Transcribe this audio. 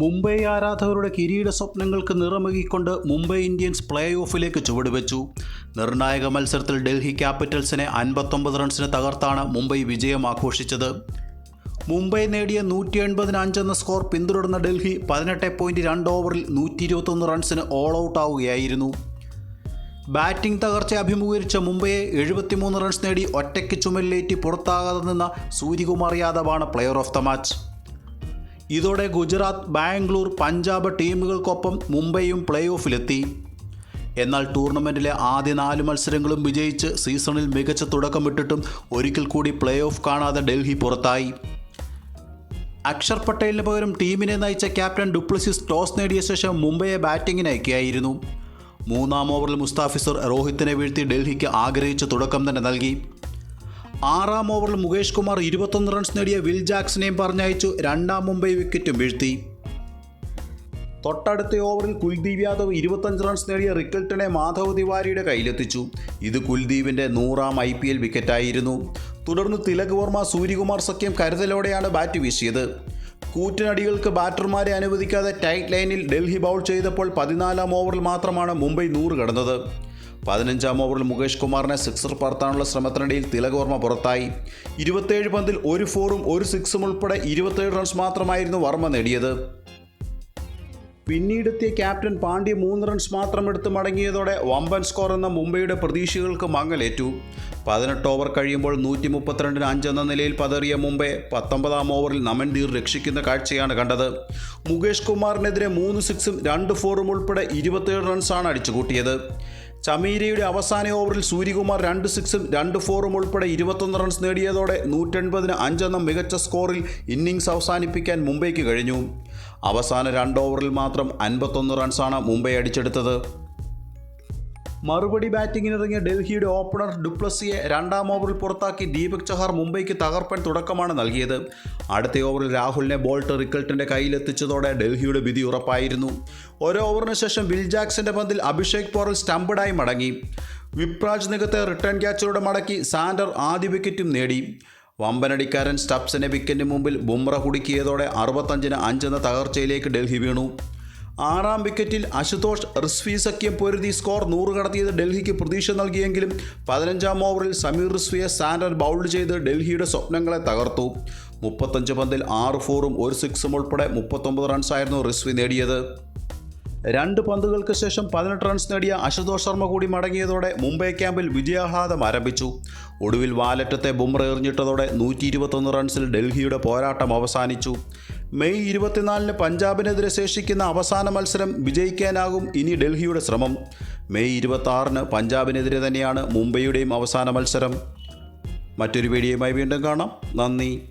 മുംബൈ ആരാധകരുടെ കിരീട സ്വപ്നങ്ങൾക്ക് നിറമകിക്കൊണ്ട് മുംബൈ ഇന്ത്യൻസ് പ്ലേ ഓഫിലേക്ക് ചുവടുവെച്ചു. നിർണായക മത്സരത്തിൽ ഡൽഹി ക്യാപിറ്റൽസിനെ അൻപത്തൊമ്പത് റൺസിന് തകർത്താണ് മുംബൈ വിജയം ആഘോഷിച്ചത്. മുംബൈ നേടിയ നൂറ്റി എൺപതിന് അഞ്ചെന്ന സ്കോർ പിന്തുടർന്ന ഡൽഹി പതിനെട്ട് പോയിന്റ് രണ്ട് ഓവറിൽ നൂറ്റി ഇരുപത്തൊന്ന് റൺസിന് ഓൾ ഔട്ട് ആവുകയായിരുന്നു. ബാറ്റിംഗ് തകർച്ച അഭിമുഖീകരിച്ച മുംബൈയെ എഴുപത്തിമൂന്ന് റൺസ് നേടി ഒറ്റയ്ക്ക് ചുമലിലേറ്റി പുറത്താകാതെ നിന്ന സൂര്യകുമാർ യാദവാണ് പ്ലെയർ ഓഫ് ദ മാച്ച്. ഇതോടെ ഗുജറാത്ത് ബാംഗ്ലൂർ പഞ്ചാബ് ടീമുകൾക്കൊപ്പം മുംബൈയും പ്ലേ ഓഫിലെത്തി എന്നാൽ ടൂർണമെന്റിലെ ആദ്യ നാല് മത്സരങ്ങളും വിജയിച്ച് സീസണിൽ മികച്ച തുടക്കമിട്ടിട്ടും ഒരിക്കൽ കൂടി പ്ലേ ഓഫ് കാണാതെ ഡൽഹി പുറത്തായി. അക്ഷർ പട്ടേലിന് പകരം ടീമിനെ നയിച്ച ക്യാപ്റ്റൻ ഡുപ്ലസിസ് ടോസ് നേടിയ ശേഷം മുംബൈയെ ബാറ്റിങ്ങിന് അയക്കുകയായിരുന്നു. മൂന്നാം ഓവറിൽ മുസ്താഫിസർ രോഹിത്തിനെ വീഴ്ത്തി ഡൽഹിക്ക് ആഗ്രഹിച്ച തുടക്കം തന്നെ നൽകി. ആറാം ഓവറിൽ മുകേഷ് കുമാർ ഇരുപത്തൊന്ന് റൺസ് നേടിയ വിൽ ജാക്സനെയും പറഞ്ഞയച്ചു രണ്ടാം മുംബൈ വിക്കറ്റും വീഴ്ത്തി. തൊട്ടടുത്ത ഓവറിൽ കുൽദീപ് യാദവ് ഇരുപത്തഞ്ച് റൺസ് നേടിയ റിക്കൽട്ടനെ മാധവ് തിവാരിയുടെ കയ്യിലെത്തിച്ചു. ഇത് കുൽദീപിന്റെ നൂറാം ഐ പി എൽ വിക്കറ്റായിരുന്നു. തുടർന്ന് തിലക് വർമ്മ സൂര്യകുമാർ സഖ്യം കരുതലോടെയാണ് ബാറ്റ് വീശിയത്. കൂറ്റനടികൾക്ക് ബാറ്റർമാരെ അനുവദിക്കാതെ ടൈറ്റ് ലൈനിൽ ഡൽഹി ബൗൾ ചെയ്തപ്പോൾ പതിനാലാം ഓവറിൽ മാത്രമാണ് മുംബൈ നൂറ് കടന്നത്. പതിനഞ്ചാം ഓവറിൽ മുകേഷ് കുമാറിനെ സിക്സർ പറത്താനുള്ള ശ്രമത്തിനിടയിൽ തിലകോർമ്മ പുറത്തായി. ഇരുപത്തേഴ് പന്തിൽ ഒരു ഫോറും ഒരു സിക്സും ഉൾപ്പെടെ ഇരുപത്തേഴ് റൺസ് മാത്രമായിരുന്നു വർമ്മ നേടിയത്. പിന്നീടെത്തിയ ക്യാപ്റ്റൻ പാണ്ഡ്യ മൂന്ന് റൺസ് മാത്രം എടുത്ത് മടങ്ങിയതോടെ വമ്പൻ സ്കോർ എന്ന മുംബൈയുടെ പ്രതീക്ഷകൾക്ക് മങ്ങലേറ്റു. പതിനെട്ട് ഓവർ കഴിയുമ്പോൾ നൂറ്റി മുപ്പത്തിരണ്ടിന് അഞ്ചെന്ന നിലയിൽ പതറിയ മുംബൈ പത്തൊമ്പതാം ഓവറിൽ നമൻദീർ രക്ഷിക്കുന്ന കാഴ്ചയാണ് കണ്ടത്. മുകേഷ് കുമാറിനെതിരെ മൂന്ന് സിക്സും രണ്ട് ഫോറും ഉൾപ്പെടെ ഇരുപത്തേഴ് റൺസാണ് അടിച്ചുകൂട്ടിയത്. ചമീരയുടെ അവസാന ഓവറിൽ സൂര്യകുമാർ രണ്ട് സിക്സും രണ്ട് ഫോറും ഉൾപ്പെടെ ഇരുപത്തൊന്ന് റൺസ് നേടിയതോടെ നൂറ്റൻപതിന് അഞ്ചെന്ന മികച്ച സ്കോറിൽ ഇന്നിംഗ്സ് അവസാനിപ്പിക്കാൻ മുംബൈക്ക് കഴിഞ്ഞു. അവസാന രണ്ട് ഓവറിൽ മാത്രം അൻപത്തൊന്ന് റൺസാണ് മുംബൈ അടിച്ചെടുത്തത്. മറുപടി ബാറ്റിംഗിനിറങ്ങിയ ഡൽഹിയുടെ ഓപ്പണർ ഡുപ്ലസിയെ രണ്ടാം ഓവറിൽ പുറത്താക്കി ദീപക് ചഹാർ മുംബൈക്ക് തകർപ്പൻ തുടക്കമാണ് നൽകിയത്. അടുത്ത ഓവറിൽ രാഹുലിനെ ബോൾട്ട് റിക്കൾട്ടിന്റെ കയ്യിലെത്തിച്ചതോടെ ഡൽഹിയുടെ വിധി ഉറപ്പായിരുന്നു. ഒരു ഓവറിന് ശേഷം വിൽ ജാക്സന്റെ പന്തിൽ അഭിഷേക് പോറൽ സ്റ്റംപഡായി മടങ്ങി. വിപ്രാജ് നികത്തെ റിട്ടേൺ ക്യാച്ചിലൂടെ മടക്കി സാൻഡർ ആദ്യ വിക്കറ്റും നേടി. വമ്പനടിക്കാരൻ സ്റ്റപ്സിനെ വിക്കറ്റിന് മുമ്പിൽ ബുംറ കുടുക്കിയതോടെ അറുപത്തഞ്ചിന് അഞ്ചെന്ന തകർച്ചയിലേക്ക് ഡൽഹി വീണു. ആറാം വിക്കറ്റിൽ അശുതോഷ് റിസ്വി സഖ്യം പൊരുതി സ്കോർ നൂറ് കടത്തിയത് ഡൽഹിക്ക് പ്രതീക്ഷ നൽകിയെങ്കിലും പതിനഞ്ചാം ഓവറിൽ സമീർ റിസ്വിയെ സാൻഡർ ബൗൾ ചെയ്ത് ഡൽഹിയുടെ സ്വപ്നങ്ങളെ തകർത്തു. മുപ്പത്തഞ്ച് പന്തിൽ ആറ് ഫോറും ഒരു സിക്സും ഉൾപ്പെടെ മുപ്പത്തൊമ്പത് റൺസായിരുന്നു റിസ്വി നേടിയത്. രണ്ട് പന്തുകൾക്ക് ശേഷം പതിനെട്ട് റൺസ് നേടിയ അശുതോഷ് ശർമ്മ കൂടി മടങ്ങിയതോടെ മുംബൈ ക്യാമ്പിൽ വിജയാഹ്ലാദം ആരംഭിച്ചു. ഒടുവിൽ വാലറ്റത്തെ ബുംറ എറിഞ്ഞിട്ടതോടെ നൂറ്റി ഇരുപത്തൊന്ന് റൺസിൽ ഡൽഹിയുടെ പോരാട്ടം അവസാനിച്ചു. മെയ് ഇരുപത്തിനാലിന് പഞ്ചാബിനെതിരെ ശേഷിക്കുന്ന അവസാന മത്സരം വിജയിക്കാനാകും ഇനി ഡൽഹിയുടെ ശ്രമം. മെയ് ഇരുപത്തി പഞ്ചാബിനെതിരെ തന്നെയാണ് മുംബൈയുടെയും അവസാന മത്സരം. മറ്റൊരു വീഡിയോയുമായി വീണ്ടും കാണാം. നന്ദി.